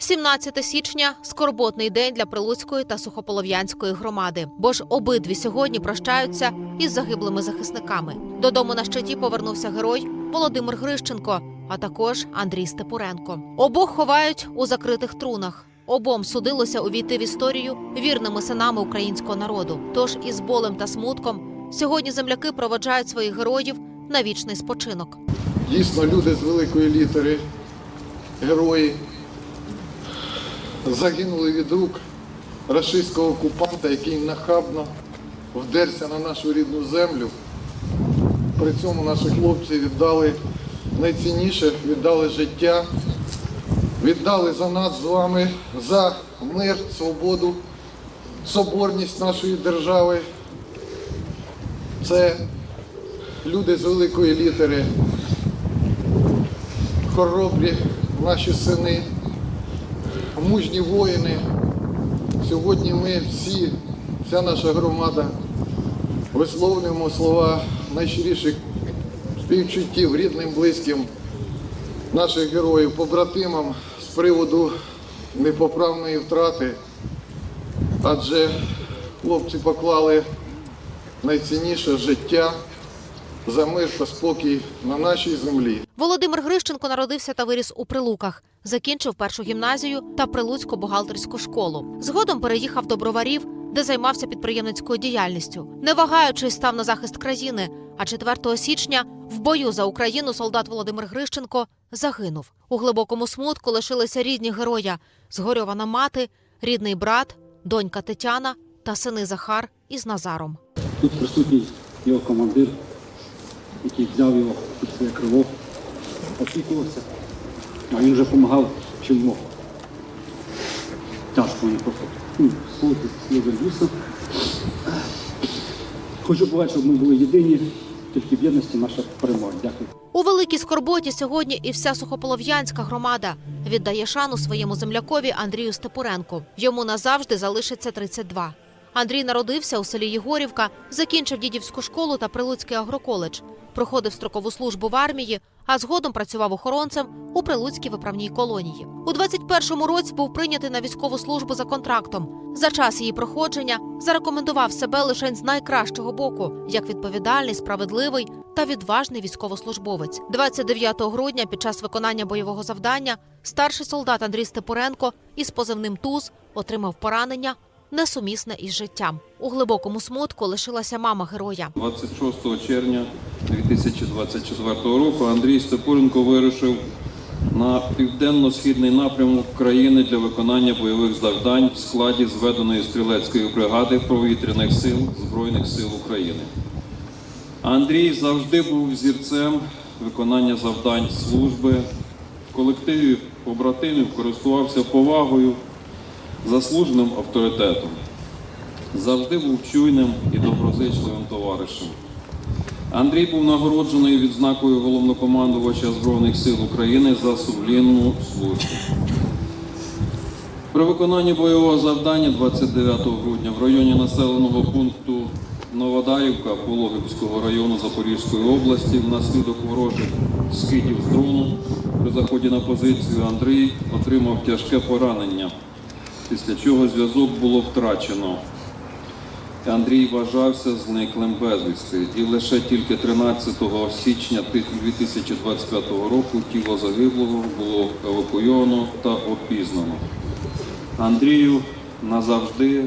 17 січня скорботний день для Прилуцької та Сухополов'янської громади, бо ж обидві сьогодні прощаються із загиблими захисниками. Додому на щиті повернувся герой Володимир Грищенко, а також Андрій Степуренко. Обох ховають у закритих трунах. Обом судилося увійти в історію вірними синами українського народу. Тож із болем та смутком сьогодні земляки проводжають своїх героїв на вічний спочинок. Дійсно, люди з великої літери, герої, загинули від рук рашистського окупанта, який нахабно вдерся на нашу рідну землю. При цьому наші хлопці віддали найцінніше, віддали життя, віддали за нас з вами, за мир, свободу, соборність нашої держави. Це люди з великої літери, хоробрі наші сини, мужні воїни. Сьогодні ми всі, вся наша громада, висловлюємо слова найщиріших співчуттів рідним, близьким наших героїв, побратимам з приводу непоправної втрати, адже хлопці поклали найцінніше життя за мир та спокій на нашій землі. Володимир Грищенко народився та виріс у Прилуках. Закінчив першу гімназію та Прилуцьку бухгалтерську школу. Згодом переїхав до Броварів, де займався підприємницькою діяльністю. Не вагаючись, став на захист країни. А 4 січня в бою за Україну солдат Володимир Грищенко загинув. У глибокому смутку лишилися рідні героя: згорьована мати, рідний брат, донька Тетяна та сини Захар із Назаром. Тут присутній його командир, який взяв його під своє крило, опікувався, а він вже допомагав чим мог. Тяжко просто ну, слухати. Хочу побачити, щоб ми були єдині, тільки в єдності наша перемога. Дякую. У великій скорботі сьогодні і вся сухополов'янська громада віддає шану своєму землякові Андрію Степуренку. Йому назавжди залишиться 32. Андрій народився у селі Єгорівка, закінчив дідівську школу та Прилуцький агроколедж, проходив строкову службу в армії, а згодом працював охоронцем у Прилуцькій виправній колонії. У 21-му році був прийнятий на військову службу за контрактом. За час її проходження зарекомендував себе лише з найкращого боку, як відповідальний, справедливий та відважний військовослужбовець. 29 грудня під час виконання бойового завдання старший солдат Андрій Степуренко із позивним ТУЗ отримав поранення несумісне із життям. У глибокому смутку лишилася мама героя. 26 червня 2024 року Андрій Степуренко вирушив на південно-східний напрямок країни для виконання бойових завдань в складі зведеної стрілецької бригади повітряних сил Збройних сил України. Андрій завжди був зірцем виконання завдань служби. В колективі побратимів користувався повагою, заслуженим авторитетом завжди був чуйним і доброзичливим товаришем. Андрій був нагороджений відзнакою головнокомандувача Збройних сил України за сумлінну службу. При виконанні бойового завдання 29 грудня в районі населеного пункту Новодарівка Пологівського району Запорізької області внаслідок ворожих скидів з дрону при заході на позицію Андрій отримав тяжке поранення, після чого зв'язок було втрачено. Андрій вважався зниклим безвісти, і лише тільки 13 січня 2025 року тіло загиблого було евакуйовано та опізнано. Андрію назавжди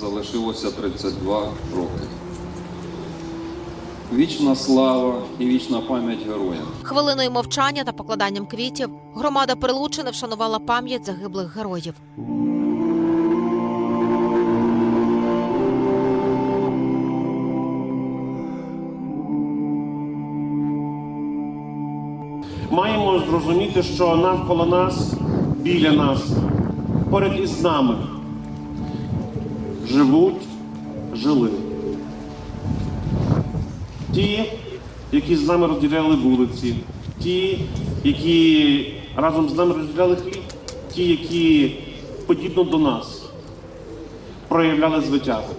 залишилося 32 роки. Вічна слава і вічна пам'ять героям. Хвилиною мовчання та покладанням квітів громада Прилучини вшанувала пам'ять загиблих героїв. Маємо зрозуміти, що навколо нас, біля нас, поряд із нами живуть, жили. Ті, які з нами розділяли вулиці, ті, які разом з нами розділяли хліб, ті, які подібно до нас проявляли звитягу.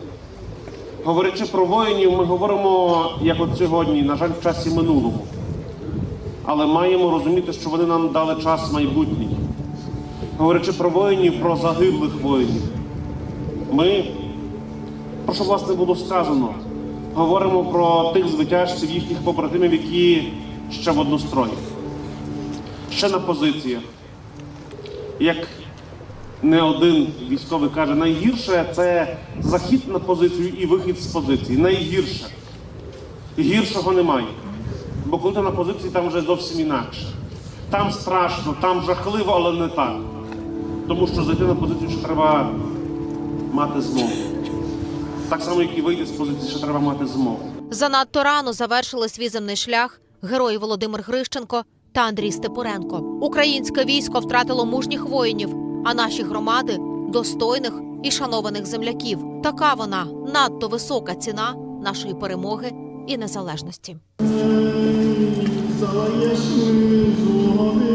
Говорячи про воїнів, ми говоримо, як от сьогодні, на жаль, в часі минулому але маємо розуміти, що вони нам дали час майбутній. говорячи про воїнів, про загиблих воїнів. Ми, про що власне було сказано, говоримо про тих звитяжців, їхніх побратимів, які ще в однострої, ще на позиціях. Як не один військовий каже, найгірше це захід на позицію і вихід з позиції. Найгірше. Гіршого немає. Бо коли ти на позиції, там вже зовсім інакше. Там страшно, там жахливо, але не так. Тому що зайти на позицію ще треба мати змогу. Так само, як і вийти з позиції, ще треба мати змогу. Занадто рано завершили свій земний шлях герої Володимир Грищенко та Андрій Степуренко. Українське військо втратило мужніх воїнів, а наші громади достойних і шанованих земляків. Така вона надто висока ціна нашої перемоги і незалежності. Zayyaşın zuhabi